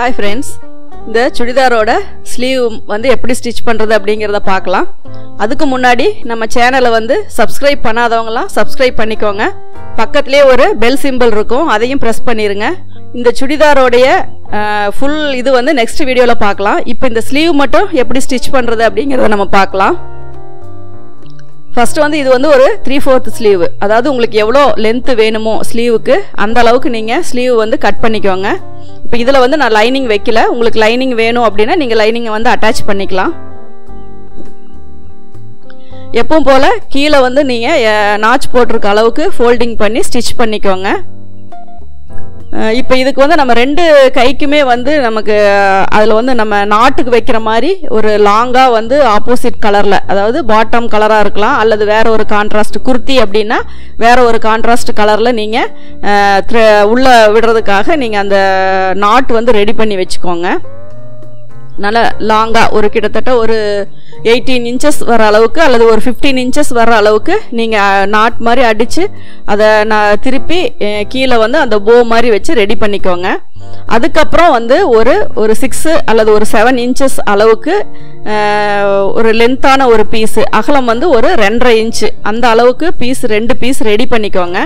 Hi friends இந்த சுடிதாரோட sleeve வந்து எப்படி ஸ்டிச் பண்ணுறது அப்படிங்கிறத பார்க்கலாம். அதுக்கு முன்னாடி நம்ம சேனலை வந்து சப்ஸ்கிரைப் பண்ணாதவங்களாம் சப்ஸ்கிரைப் பண்ணிக்கோங்க. பக்கத்துலேயே ஒரு பெல் சிம்பிள் இருக்கும். அதையும் ப்ரெஸ் பண்ணிடுங்க இந்த சுடிதாரோடைய ஃபுல் இது வந்து நெக்ஸ்ட் வீடியோவில் பார்க்கலாம். இப்போ இந்த ஸ்லீவ் மட்டும் எப்படி ஸ்டிச் பண்ணுறது அப்படிங்கிறத நம்ம பார்க்கலாம். ஃபஸ்ட்டு வந்து இது வந்து ஒரு த்ரீ ஃபோர்த் ஸ்லீவ் அதாவது உங்களுக்கு எவ்வளோ லென்த்து வேணுமோ ஸ்லீவுக்கு அந்த அளவுக்கு நீங்கள் ஸ்லீவ் வந்து கட் பண்ணிக்கோங்க. இப்போ இதில் வந்து நான் லைனிங் வைக்கல. உங்களுக்கு லைனிங் வேணும் அப்படின்னா நீங்கள் லைனிங்கை வந்து அட்டாச் பண்ணிக்கலாம். எப்பவும் போல் கீழே வந்து நீங்கள் நாச் போட்டிருக்க அளவுக்கு ஃபோல்டிங் பண்ணி ஸ்டிச் பண்ணிக்கோங்க. இப்போ இதுக்கு வந்து நம்ம ரெண்டு கைக்குமே வந்து நமக்கு அதில் வந்து நம்ம நாட்டுக்கு வைக்கிற மாதிரி ஒரு லாங்காக வந்து ஆப்போசிட் கலரில் அதாவது பாட்டம் கலராக இருக்கலாம் அல்லது வேற ஒரு கான்ட்ராஸ்ட் குர்த்தி அப்படின்னா வேறு ஒரு கான்ட்ராஸ்ட் கலரில் நீங்கள் உள்ளே விடுறதுக்காக நீங்கள் அந்த நாட்டு வந்து ரெடி பண்ணி வச்சுக்கோங்க. நல்ல லாங்காக ஒரு கிட்டத்தட்ட ஒரு எயிட்டீன் இன்ச்சஸ் வர அளவுக்கு அல்லது ஒரு ஃபிஃப்டீன் இன்ச்சஸ் வர அளவுக்கு நீங்கள் நாட் மாதிரி அடித்து அதை நான் திருப்பி கீழே வந்து அந்த போ மாதிரி வச்சு ரெடி பண்ணிக்கோங்க. அதுக்கப்புறம் வந்து ஒரு ஒரு சிக்ஸு அல்லது ஒரு செவன் இன்ச்சஸ் அளவுக்கு ஒரு லென்த்தான ஒரு பீஸு அகலம் வந்து ஒரு ரெண்டரை இன்ச்சு அந்த அளவுக்கு பீஸ் ரெண்டு பீஸ் ரெடி பண்ணிக்கோங்க.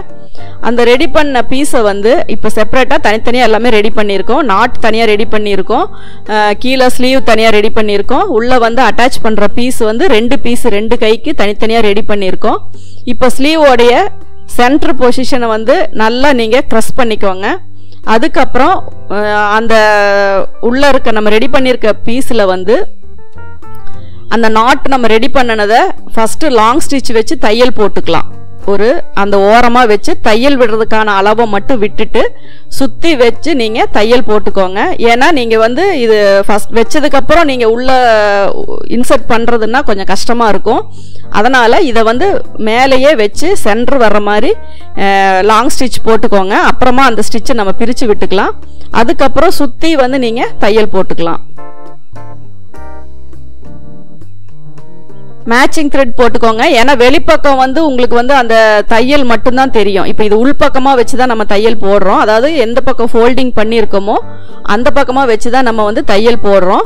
அந்த ரெடி பண்ண பீஸை வந்து இப்போ செப்பரேட்டாக தனித்தனியாக எல்லாமே ரெடி பண்ணியிருக்கோம். நாட் தனியாக ரெடி பண்ணியிருக்கோம். கீழே ஸ்லீவ் தனியாக ரெடி பண்ணியிருக்கோம். உள்ளே வந்து அட்டாச் பண்ணுற பீஸ் வந்து ரெண்டு பீஸ் ரெண்டு கைக்கு தனித்தனியாக ரெடி பண்ணியிருக்கோம். இப்போ ஸ்லீவோடைய சென்டர் பொசிஷனை வந்து நல்லா நீங்கள் க்ரஸ் பண்ணிக்கோங்க. அதுக்கப்புறம் அந்த உள்ளே இருக்க நம்ம ரெடி பண்ணியிருக்க பீஸில் வந்து அந்த நாட் நம்ம ரெடி பண்ணினதை ஃபஸ்ட்டு லாங் ஸ்டிச் வச்சு தையல் போட்டுக்கலாம். ஒரு அந்த ஓரமாக வச்சு தையல் விடுறதுக்கான அளவை மட்டும் விட்டுட்டு சுற்றி வச்சு நீங்கள் தையல் போட்டுக்கோங்க. ஏன்னா நீங்கள் வந்து இது ஃபஸ்ட் வச்சதுக்கப்புறம் நீங்கள் உள்ளே இன்சர்ட் பண்ணுறதுன்னா கொஞ்சம் கஷ்டமாக இருக்கும். அதனால் இதை வந்து மேலேயே வச்சு சென்டர் வர்ற மாதிரி லாங் ஸ்டிச் போட்டுக்கோங்க. அப்புறமா அந்த ஸ்டிச்சை நம்ம பிரித்து விட்டுக்கலாம். அதுக்கப்புறம் சுற்றி வந்து நீங்கள் தையல் போட்டுக்கலாம். மேட்சிங் த்ரெட் போட்டுக்கோங்க. ஏன்னா வெளிப்பக்கம் வந்து உங்களுக்கு வந்து அந்த தையல் மட்டும்தான் தெரியும். இப்போ இது உள்பக்கமாக வச்சு தான் நம்ம தையல் போடுறோம். அதாவது எந்த பக்கம் ஃபோல்டிங் பண்ணியிருக்கோமோ அந்த பக்கமாக வச்சு தான் நம்ம வந்து தையல் போடுறோம்.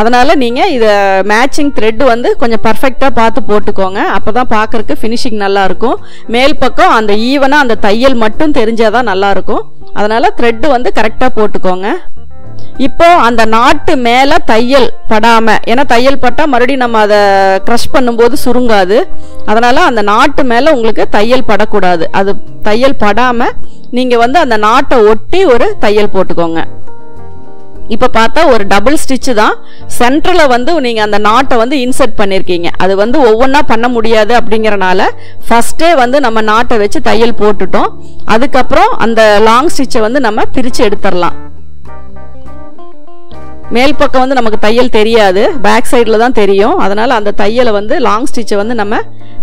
அதனால் நீங்கள் இதை மேட்சிங் த்ரெட் வந்து கொஞ்சம் பர்ஃபெக்டாக பார்த்து போட்டுக்கோங்க. அப்போ தான் பார்க்குறக்கு ஃபினிஷிங் நல்லாயிருக்கும். மேல் பக்கம் அந்த ஈவனாக அந்த தையல் மட்டும் தெரிஞ்சால் தான் நல்லாயிருக்கும். அதனால் த்ரெட்டு வந்து கரெக்டாக போட்டுக்கோங்க. இப்போ அந்த நாட்டு மேலே தையல் படாம ஏன்னா தையல் பட்டால் மறுபடியும் நம்ம அதை க்ரஷ் பண்ணும்போது சுருங்காது. அதனால் அந்த நாட்டு மேலே உங்களுக்கு தையல் படக்கூடாது. அது தையல் படாமல் நீங்கள் வந்து அந்த நாட்டை ஒட்டி ஒரு தையல் போட்டுக்கோங்க. இப்போ பார்த்தா ஒரு டபுள் ஸ்டிச்சு தான். சென்டரில் வந்து நீங்கள் அந்த நாட்டை வந்து இன்சர்ட் பண்ணியிருக்கீங்க அது வந்து ஒவ்வொன்றா பண்ண முடியாது அப்படிங்கிறனால ஃபஸ்ட்டே வந்து நம்ம நாட்டை வச்சு தையல் போட்டுட்டோம். அதுக்கப்புறம் அந்த லாங் ஸ்டிச்சை வந்து நம்ம பிரித்து எடுத்துடலாம். மேல் பக்கம் வந்து நமக்கு தையல் தெரியாது பேக் சைடில் தான் தெரியும். அதனால் அந்த தையலை வந்து லாங் ஸ்டிச்சை வந்து நம்ம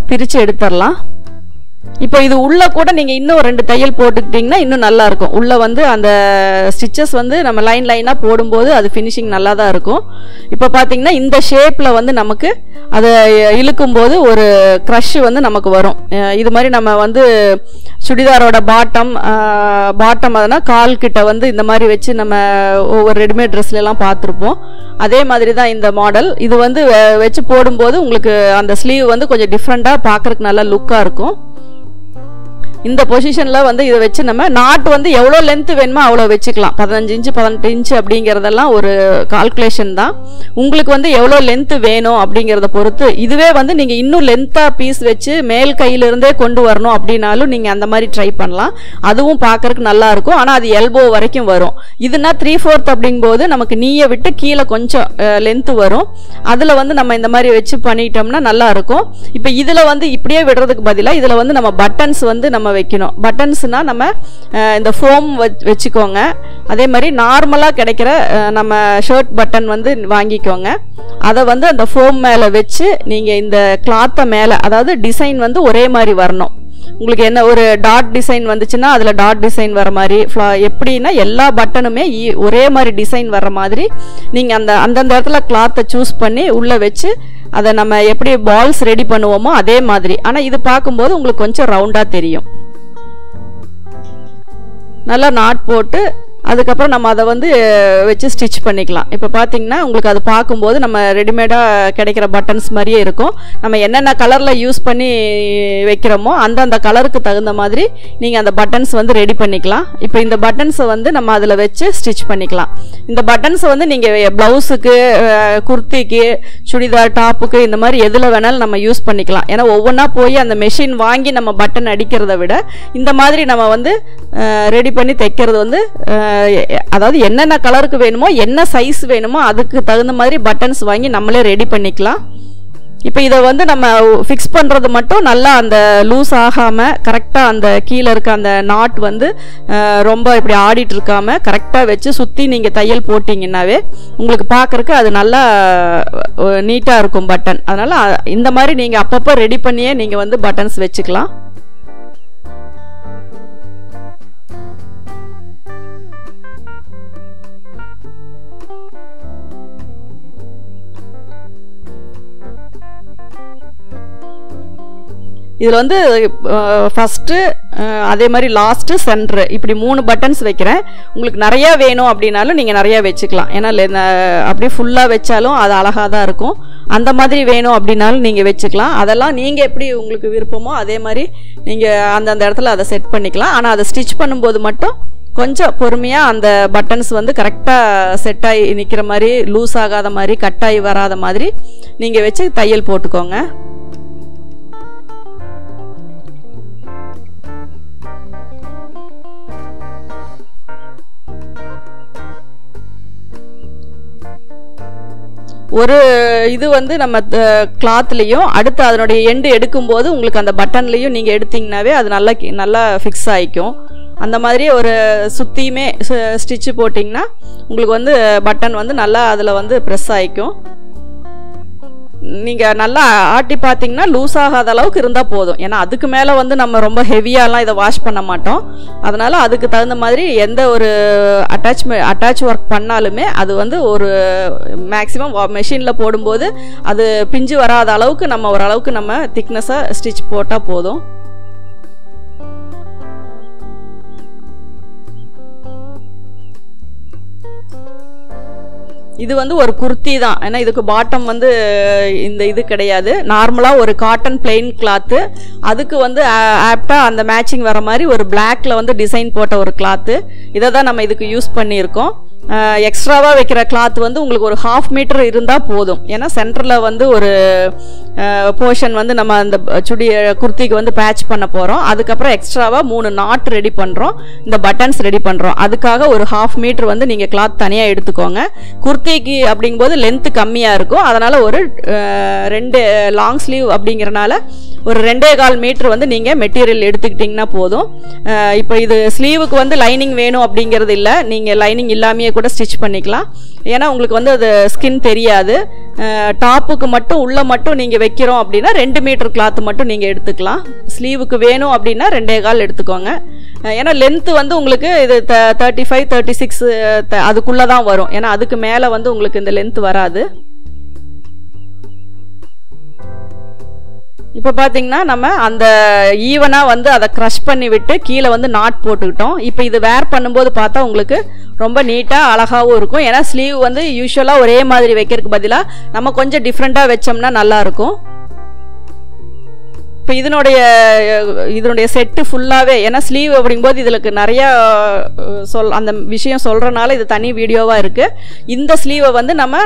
பிரித்து எடுத்துடலாம். இப்போ இது உள்ளே கூட நீங்கள் இன்னும் ரெண்டு தையல் போட்டுக்கிட்டிங்கன்னா இன்னும் நல்லாயிருக்கும் உள்ளே வந்து அந்த ஸ்டிச்சஸ் வந்து நம்ம லைன் லைனாக போடும்போது அது ஃபினிஷிங் நல்லா தான் இருக்கும். இப்போ பார்த்தீங்கன்னா இந்த ஷேப்பில் வந்து நமக்கு அதை இழுக்கும்போது ஒரு க்ரஷ் வந்து நமக்கு வரும். இது மாதிரி நம்ம வந்து சுடிதாரோட பாட்டம் பாட்டம் அதனால் கால் கிட்ட வந்து இந்த மாதிரி வச்சு நம்ம ஒவ்வொரு ரெடிமேட் ட்ரெஸ்லாம் பார்த்துருப்போம். அதே மாதிரி தான் இந்த மாடல் இது வந்து வச்சு போடும்போது உங்களுக்கு அந்த ஸ்லீவ் வந்து கொஞ்சம் டிஃப்ரெண்ட்டாக பார்க்குறதுக்கு நல்லா லுக்காக இருக்கும். இந்த பொசிஷனில் வந்து இதை வச்சு நம்ம நாட்டு வந்து எவ்வளோ லென்த்து வேணுமோ அவ்வளோ வச்சுக்கலாம். பதினஞ்சு இன்ச்சு பதினெட்டு இன்ச்சு அப்படிங்கிறதெல்லாம் ஒரு கால்குலேஷன் தான். உங்களுக்கு வந்து எவ்வளோ லென்த்து வேணும் அப்படிங்கிறத பொறுத்து இதுவே வந்து நீங்கள் இன்னும் லென்த்தாக பீஸ் வச்சு மேல் கையிலிருந்தே கொண்டு வரணும் அப்படின்னாலும் நீங்கள் அந்த மாதிரி ட்ரை பண்ணலாம். அதுவும் பார்க்குறக்கு நல்லா இருக்கும். ஆனால் அது எல்போ வரைக்கும் வரும். இதுனா த்ரீ ஃபோர்த் அப்படிங்கும்போது நமக்கு நீயை விட்டு கீழே கொஞ்சம் லென்த்து வரும். அதில் வந்து நம்ம இந்த மாதிரி வச்சு பண்ணிட்டோம்னா நல்லாயிருக்கும் இப்போ இதில் வந்து இப்படியே விடுறதுக்கு பதிலாக இதில் வந்து நம்ம பட்டன்ஸ் வந்து நம்ம வைக்கணும். பட்டன்ஸ்னால் நம்ம இந்த ஃபோம் வச்சுக்கோங்க. அதே மாதிரி நார்மலாக கிடைக்கிற நம்ம ஷர்ட் பட்டன் வந்து வாங்கிக்கோங்க. அதை வந்து அந்த ஃபோம் மேலே வச்சு நீங்கள் இந்த கிளாத்தை மேலே அதாவது டிசைன் வந்து ஒரே மாதிரி வரணும். உங்களுக்கு என்ன ஒரு டாட் டிசைன் வந்துச்சுன்னா அதில் டாட் டிசைன் வர மாதிரி ஃப்ளா எப்படின்னா எல்லா பட்டனுமே ஒரே மாதிரி டிசைன் வர மாதிரி நீங்கள் அந்த அந்தந்த இடத்துல கிளாத்தை சூஸ் பண்ணி உள்ளே வச்சு அதை நம்ம எப்படி பால்ஸ் ரெடி பண்ணுவோமோ அதே மாதிரி. ஆனால் இது பார்க்கும்போது உங்களுக்கு கொஞ்சம் ரவுண்டாக தெரியும். நல்லா நாட் போட்டு அதுக்கப்புறம் நம்ம அதை வந்து வச்சு ஸ்டிச் பண்ணிக்கலாம். இப்போ பார்த்தீங்கன்னா உங்களுக்கு அது பார்க்கும்போது நம்ம ரெடிமேடாக கிடைக்கிற பட்டன்ஸ் மாதிரியே இருக்கும். நம்ம என்னென்ன கலரில் யூஸ் பண்ணி வைக்கிறோமோ அந்தந்த கலருக்கு தகுந்த மாதிரி நீங்கள் அந்த பட்டன்ஸ் வந்து ரெடி பண்ணிக்கலாம். இப்போ இந்த பட்டன்ஸை வந்து நம்ம அதில் வச்சு ஸ்டிச் பண்ணிக்கலாம். இந்த பட்டன்ஸை வந்து நீங்கள் ப்ளவுஸுக்கு குர்த்திக்கு சுடிதார் டாப்புக்கு இந்த மாதிரி எதில் வேணாலும் நம்ம யூஸ் பண்ணிக்கலாம். ஏன்னா ஒவ்வொன்றா போய் அந்த மெஷின் வாங்கி நம்ம பட்டன் அடிக்கிறத விட இந்த மாதிரி நம்ம வந்து ரெடி பண்ணி தைக்கிறது வந்து அதாவது என்னென்ன கலருக்கு வேணுமோ என்ன சைஸ் வேணுமோ அதுக்கு தகுந்த மாதிரி பட்டன்ஸ் வாங்கி நம்மளே ரெடி பண்ணிக்கலாம். இப்போ இதை வந்து நம்ம ஃபிக்ஸ் பண்ணுறது மட்டும் நல்லா அந்த லூஸ் ஆகாமல் கரெக்டாக அந்த கீழே இருக்க அந்த நாட் வந்து ரொம்ப இப்படி ஆடிட்டு இருக்காமல் கரெக்டாக வச்சு சுற்றி நீங்கள் தையல் போட்டிங்கன்னாவே உங்களுக்கு பார்க்குறக்கு அது நல்லா நீட்டாக இருக்கும் பட்டன் அதனால் இந்த மாதிரி நீங்கள் அப்பப்போ ரெடி பண்ணியே நீங்கள் வந்து பட்டன்ஸ் வச்சுக்கலாம். இதில் வந்து ஃபஸ்ட்டு அதே மாதிரி லாஸ்ட்டு சென்ட்ரு இப்படி மூணு பட்டன்ஸ் வைக்கிறேன். உங்களுக்கு நிறையா வேணும் அப்படின்னாலும் நீங்கள் நிறையா வச்சுக்கலாம். ஏன்னா அப்படியே ஃபுல்லாக வச்சாலும் அது அழகாக தான் இருக்கும். அந்த மாதிரி வேணும் அப்படின்னாலும் நீங்கள் வச்சுக்கலாம். அதெல்லாம் நீங்கள் எப்படி உங்களுக்கு விருப்பமோ அதே மாதிரி நீங்கள் அந்தந்த இடத்துல அதை செட் பண்ணிக்கலாம். ஆனால் அதை ஸ்டிச் பண்ணும்போது மட்டும் கொஞ்சம் பொறுமையாக அந்த பட்டன்ஸ் வந்து கரெக்டாக செட் ஆகி நிற்கிற மாதிரி லூஸ் ஆகாத மாதிரி கட் ஆகி வராத மாதிரி நீங்கள் வச்சு தையல் போட்டுக்கோங்க. ஒரு இது வந்து நம்ம கிளாத்லேயும் அடுத்து அதனுடைய எண்டு எடுக்கும்போது உங்களுக்கு அந்த பட்டன்லேயும் நீங்கள் எடுத்திங்கனாவே அது நல்லா கி- நல்லா ஃபிக்ஸ் ஆகிக்கும் அந்த மாதிரி ஒரு சுற்றியுமே ஸ்டிச்சு போட்டிங்கன்னா உங்களுக்கு வந்து பட்டன் வந்து நல்லா அதில் வந்து ப்ரெஸ் ஆகிக்கும் நீங்கள் நல்லா ஆட்டி பார்த்தீங்கன்னா லூஸ் ஆகாத அளவுக்கு இருந்தால் போதும். ஏன்னா அதுக்கு மேலே வந்து நம்ம ரொம்ப ஹெவியாலாம் இதை வாஷ் பண்ண மாட்டோம். அதனால் அதுக்கு தகுந்த மாதிரி எந்த ஒரு அட்டாச்மெ அட்டாச் ஒர்க் பண்ணாலுமே அது வந்து ஒரு மேக்ஸிமம் மெஷினில் போடும்போது அது பிஞ்சு வராத அளவுக்கு நம்ம ஓரளவுக்கு நம்ம திக்னஸாக ஸ்டிச் போட்டால் போதும். இது வந்து ஒரு குர்த்தி தான். ஏன்னா இதுக்கு பாட்டம் வந்து இந்த இது கிடையாது. நார்மலாக ஒரு காட்டன் பிளெயின் கிளாத்து அதுக்கு வந்து ஆப்டாக அந்த மேட்சிங் வர மாதிரி ஒரு பிளாக்ல வந்து டிசைன் போட்ட ஒரு கிளாத்து இதை தான் நம்ம இதுக்கு யூஸ் பண்ணியிருக்கோம். எக்ஸ்ட்ராவாக வைக்கிற கிளாத் வந்து உங்களுக்கு ஒரு ஹாஃப் மீட்டர் இருந்தால் போதும். ஏன்னா சென்டரில் வந்து ஒரு போர்ஷன் வந்து நம்ம அந்த சுடி குர்த்திக்கு வந்து பேட்ச் பண்ண போகிறோம் அதுக்கப்புறம் எக்ஸ்ட்ராவாக மூணு நாட் ரெடி பண்ணுறோம் இந்த பட்டன்ஸ் ரெடி பண்ணுறோம் அதுக்காக ஒரு ஹாஃப் மீட்டர் வந்து நீங்கள் கிளாத் தனியாக எடுத்துக்கோங்க. குர்த்திக்கு அப்படிங்கும்போது லென்த்து கம்மியாக இருக்கும். அதனால் ஒரு ரெண்டு லாங் ஸ்லீவ் அப்படிங்கிறனால ஒரு ரெண்டே கால் மீட்டர் வந்து நீங்கள் மெட்டீரியல் எடுத்துக்கிட்டிங்கன்னா போதும். இப்போ இது ஸ்லீவுக்கு வந்து லைனிங் வேணும் அப்படிங்கிறது இல்லை. நீங்கள் லைனிங் இல்லாமையே கூட ஸ்டிச் பண்ணிக்கலாம். ஏன்னா உங்களுக்கு வந்து அது ஸ்கின் தெரியாது. டாப்புக்கு மட்டும் உள்ளே மட்டும் நீங்கள் வைக்கிறோம் அப்படின்னா ரெண்டு மீட்டர் கிளாத் மட்டும் நீங்கள் எடுத்துக்கலாம். ஸ்லீவுக்கு வேணும் அப்படின்னா ரெண்டே கால் எடுத்துக்கோங்க. ஏன்னா லென்த்து வந்து உங்களுக்கு இது the thirty five thirty six அதுக்குள்ளே தான் வரும். ஏன்னா அதுக்கு மேலே வந்து உங்களுக்கு இந்த லென்த் வராது. இப்போ பார்த்தீங்கன்னா நம்ம அந்த ஈவனாக வந்து அதை க்ரஷ் பண்ணி விட்டு கீழே வந்து நாட் போட்டுக்கிட்டோம். இப்போ இது வேர் பண்ணும்போது பார்த்தா உங்களுக்கு ரொம்ப நீட்டாக அழகாகவும் இருக்கும். ஏன்னா ஸ்லீவ் வந்து யூஸ்வலாக ஒரே மாதிரி வைக்கிறதுக்கு பதிலாக நம்ம கொஞ்சம் டிஃப்ரெண்ட்டாக வச்சோம்னா நல்லாயிருக்கும் இப்போ இதனுடைய இதனுடைய செட்டு ஃபுல்லாகவே ஏன்னா ஸ்லீவ் அப்படிங்கும்போது இதுக்கு நிறையா சொல் அந்த விஷயம் சொல்கிறனால இது தனி வீடியோவாக இருக்குது இந்த ஸ்லீவை வந்து நம்ம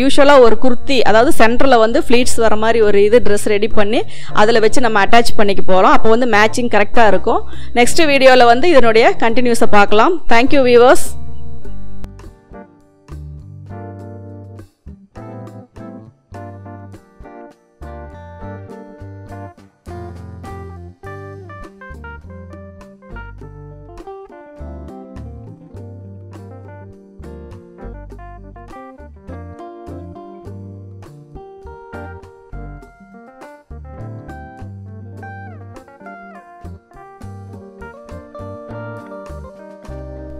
யூஸ்வலாக ஒரு குர்த்தி அதாவது சென்டரில் வந்து ஃப்ளீட்ஸ் வர மாதிரி ஒரு இது ட்ரெஸ் ரெடி பண்ணி அதில் வச்சு நம்ம அட்டாச் பண்ணிக்க போகிறோம் அப்போ வந்து மேட்சிங் கரெக்டாக இருக்கும். நெக்ஸ்ட் வீடியோவில் வந்து இதனுடைய கண்டினியூஸை பார்க்கலாம். தேங்க்யூ வியூவர்ஸ்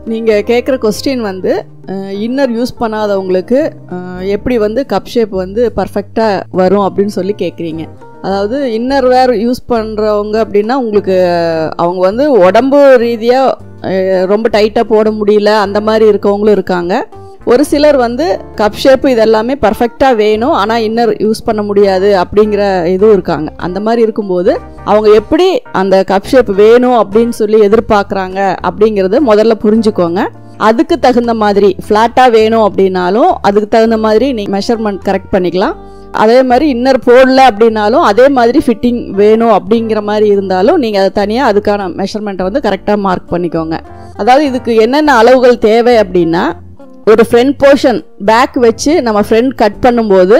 நீங்கள் கேட்குற கொஸ்டின் வந்து இன்னர் யூஸ் பண்ணாதவங்களுக்கு எப்படி வந்து கப் ஷேப் வந்து பர்ஃபெக்டாக வரும் அப்படின்னு சொல்லி கேட்குறீங்க அதாவது இன்னர் வேர் யூஸ் பண்ணுறவங்க அப்படின்னா உங்களுக்கு அவங்க வந்து உடம்பு ரீதியாக ரொம்ப டைட்டாக போட முடியல அந்த மாதிரி இருக்கவங்களும் இருக்காங்க. ஒரு சிலர் வந்து கப் ஷேப் இதெல்லாமே பர்ஃபெக்டாக வேணும் ஆனால் இன்னர் யூஸ் பண்ண முடியாது அப்படிங்கிற இதுவும் இருக்காங்க. அந்த மாதிரி இருக்கும்போது அவங்க எப்படி அந்த கப் ஷேப் வேணும் அப்படின்னு சொல்லி எதிர்பார்க்குறாங்க அப்படிங்கிறத முதல்ல புரிஞ்சுக்கோங்க. அதுக்கு தகுந்த மாதிரி ஃப்ளாட்டாக வேணும் அப்படின்னாலும் அதுக்கு தகுந்த மாதிரி நீ மெஷர்மெண்ட் கரெக்ட் பண்ணிக்கலாம். அதே மாதிரி இன்னர் போடல அப்படின்னாலும் அதே மாதிரி ஃபிட்டிங் வேணும் அப்படிங்கிற மாதிரி இருந்தாலும் நீங்கள் அதை தனியாக அதுக்கான மெஷர்மெண்ட்டை வந்து கரெக்டாக மார்க் பண்ணிக்கோங்க. அதாவது இதுக்கு என்னென்ன அளவுகள் தேவை அப்படின்னா ஒரு ஃப்ரண்ட் போர்ஷன் பேக் வச்சு நம்ம ஃப்ரண்ட் கட் பண்ணும்போது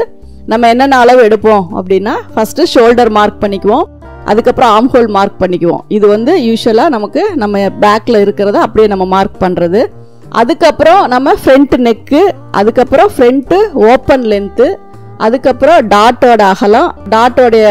நம்ம என்னென்ன அளவு எடுப்போம் அப்படின்னா ஃபஸ்ட்டு ஷோல்டர் மார்க் பண்ணிக்குவோம். அதுக்கப்புறம் ஆம் ஹோல் மார்க் பண்ணிக்குவோம். இது வந்து யூஸ்வலாக நமக்கு நம்ம பேக்கில் இருக்கிறத அப்படியே நம்ம மார்க் பண்ணுறது அதுக்கப்புறம் நம்ம ஃப்ரண்ட் நெக்கு அதுக்கப்புறம் ஃப்ரண்ட்டு ஓப்பன் லென்த்து அதுக்கப்புறம் டாட்டோட அகலம் டாட்டோடைய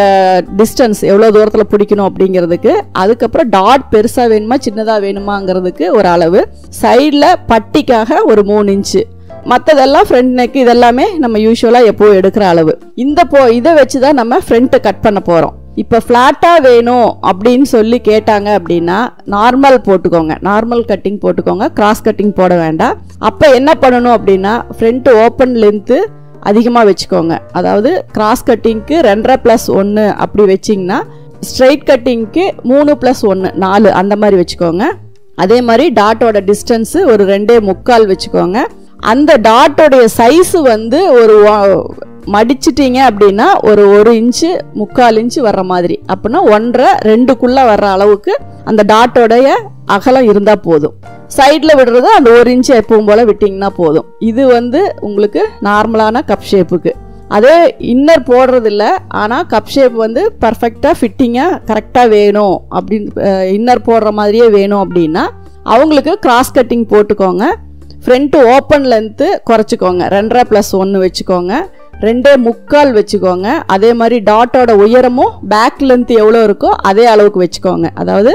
டிஸ்டன்ஸ் எவ்வளோ தூரத்தில் பிடிக்கணும் அப்படிங்கிறதுக்கு அதுக்கப்புறம் டாட் பெருசாக வேணுமா சின்னதாக வேணுமாங்கிறதுக்கு ஒரு அளவு. சைடில் பட்டிக்காக ஒரு மூணு இன்ச்சு மற்றதெல்லாம் ஃப்ரண்ட் நெக் இதெல்லாமே நம்ம யூஸ்வலாக எப்போ எடுக்கிற அளவு. இந்த போ இதை வச்சு தான் நம்ம ஃப்ரண்ட்டை கட் பண்ண போகிறோம் இப்போ ஃப்ளாட்டாக வேணும் அப்படின்னு சொல்லி கேட்டாங்க அப்படின்னா நார்மல் போட்டுக்கோங்க. நார்மல் கட்டிங் போட்டுக்கோங்க. கிராஸ் கட்டிங் போட வேண்டாம். அப்போ என்ன பண்ணணும் அப்படின்னா ஃப்ரண்ட் ஓப்பன் லென்த்து அதிகமாக வச்சுக்கோங்க. அதாவது கிராஸ் கட்டிங்க்கு ரெண்டரை ப்ளஸ் ஒன்று அப்படி வச்சிங்கன்னா ஸ்ட்ரைட் கட்டிங்க்கு மூணு ப்ளஸ் ஒன்று நாலு அந்த மாதிரி வச்சுக்கோங்க. அதே மாதிரி டாட்டோட டிஸ்டன்ஸு ஒரு ரெண்டே முக்கால் வச்சுக்கோங்க. அந்த டாட்டோடைய சைஸு வந்து ஒரு வா- மடிச்சிட்டீங்க அப்படின்னா ஒரு ஒரு இன்ச்சு முக்கால் இன்ச்சு வர்ற மாதிரி. அப்படின்னா ஒன்றரை ரெண்டுக்குள்ளே வர்ற அளவுக்கு அந்த டாட்டோடைய அகலம் இருந்தால் போதும். சைடில் விடுறது அந்த ஒரு இன்ச்சு எப்பவும் போல் விட்டிங்கன்னா போதும். இது வந்து உங்களுக்கு நார்மலான கப் ஷேப்புக்கு. அதே இன்னர் போடுறது இல்லை ஆனால் கப் ஷேப் வந்து பர்ஃபெக்டாக ஃபிட்டிங்காக கரெக்டாக வேணும் அப்படின்னு இன்னர் போடுற மாதிரியே வேணும் அப்படின்னா அவங்களுக்கு கிராஸ் கட்டிங் போட்டுக்கோங்க. ஃப்ரண்ட்டு ஓப்பன் லென்த்து குறைச்சிக்கோங்க. ரெண்டரை ப்ளஸ் ஒன்று வச்சுக்கோங்க. ரெண்டே முக்கால் வச்சுக்கோங்க. அதே மாதிரி டாட்டோட உயரமும் பேக் லென்த் எவ்வளோ இருக்கோ அதே அளவுக்கு வச்சுக்கோங்க. அதாவது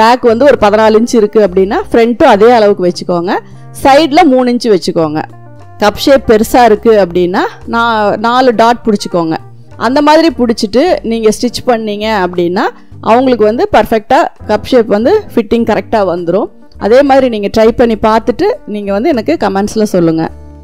பேக் வந்து ஒரு பதினாலு இன்ச் இருக்குது அப்படின்னா ஃப்ரண்ட்டும் அதே அளவுக்கு வச்சுக்கோங்க. சைடில் மூணு இன்ச்சு வச்சுக்கோங்க. கப் ஷேப் பெருசாக இருக்குது அப்படின்னா நான் நாலு டாட் பிடிச்சிக்கோங்க. அந்த மாதிரி பிடிச்சிட்டு நீங்கள் ஸ்டிச் பண்ணீங்க அப்படின்னா அவங்களுக்கு வந்து பர்ஃபெக்டாக கப் ஷேப் வந்து ஃபிட்டிங் கரெக்டாக வந்துடும் அதே மாதிரி நீங்கள் ட்ரை பண்ணி பார்த்துட்டு நீங்கள் வந்து எனக்கு கமெண்ட்ஸில் சொல்லுங்கள்